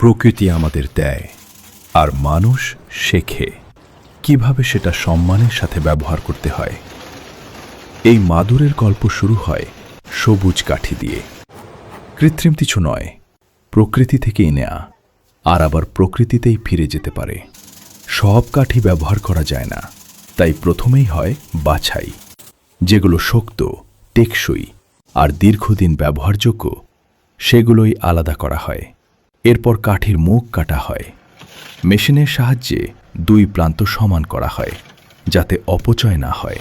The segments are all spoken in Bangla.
প্রকৃতি আমাদের দেয়, আর মানুষ শেখে। কীভাবে সেটা সম্মানের সাথে ব্যবহার করতে হয়? এই মাদুরের গল্প শুরু হয় সবুজ কাঠি দিয়ে। কৃত্রিম কিছু নয়, প্রকৃতি থেকেই নেয়া, আর আবার প্রকৃতিতেই ফিরে যেতে পারে। সব কাঠি ব্যবহার করা যায় না, তাই প্রথমেই হয় বাছাই, যেগুলো শক্ত, টেকসই, আর দীর্ঘদিন ব্যবহারযোগ্য, সেগুলোই আলাদা করা হয়। এরপর কাঠির মুখ কাটা হয়। মেশিনের সাহায্যে দুই প্রান্ত সমান করা হয়, যাতে অপচয় না হয়,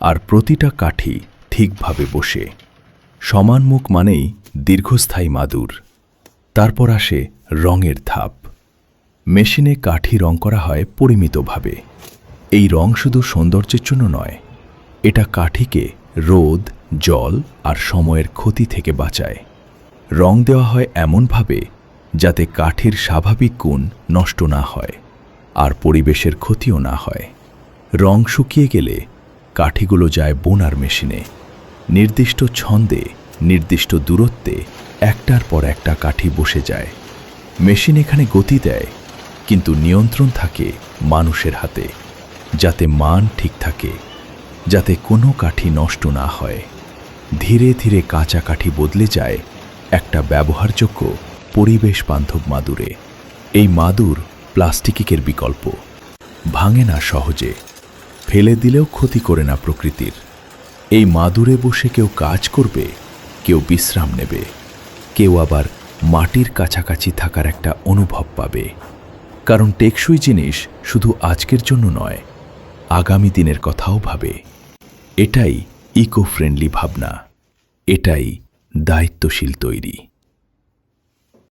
আর প্রতিটা কাঠি ঠিকভাবে বসে। সমান মুখ মানেই দীর্ঘস্থায়ী মাদুর। তারপর আসে রঙের ধাপ। মেশিনে কাঠি রং করা হয় পরিমিতভাবে। এই রং শুধু সৌন্দর্যের জন্য নয়, এটা কাঠিকে রোদ, জল আর সময়ের ক্ষতি থেকে বাঁচায়। রং দেওয়া হয় এমনভাবে যাতে কাঠের স্বাভাবিক গুণ নষ্ট না হয় আর পরিবেশের ক্ষতিও না হয়। রং শুকিয়ে গেলে কাঠিগুলো যায় বোনার মেশিনে। নির্দিষ্ট ছন্দে, নির্দিষ্ট দূরত্বে একটার পর একটা কাঠি বসে যায়। মেশিন এখানে গতি দেয়, কিন্তু নিয়ন্ত্রণ থাকে মানুষের হাতে, যাতে মান ঠিক থাকে, যাতে কোনো কাঠি নষ্ট না হয়। ধীরে ধীরে কাঁচা কাঠি বদলে যায় একটা ব্যবহারযোগ্য পরিবেশ বান্ধব মাদুরে। এই মাদুর প্লাস্টিকের বিকল্প। ভাঙে না সহজে। ফেলে দিলেও ক্ষতি করে না প্রকৃতির। এই মাদুরে বসে কেউ কাজ করবে, কেউ বিশ্রাম নেবে। কেউ আবার মাটির কাছাকাছি থাকার একটা অনুভব পাবে। কারণ টেকসই জিনিস শুধু আজকের জন্য নয়, আগামী দিনের কথাও ভাবে। এটাই ইকো ফ্রেন্ডলি ভাবনা। এটাই দায়িত্বশীল তৈরি।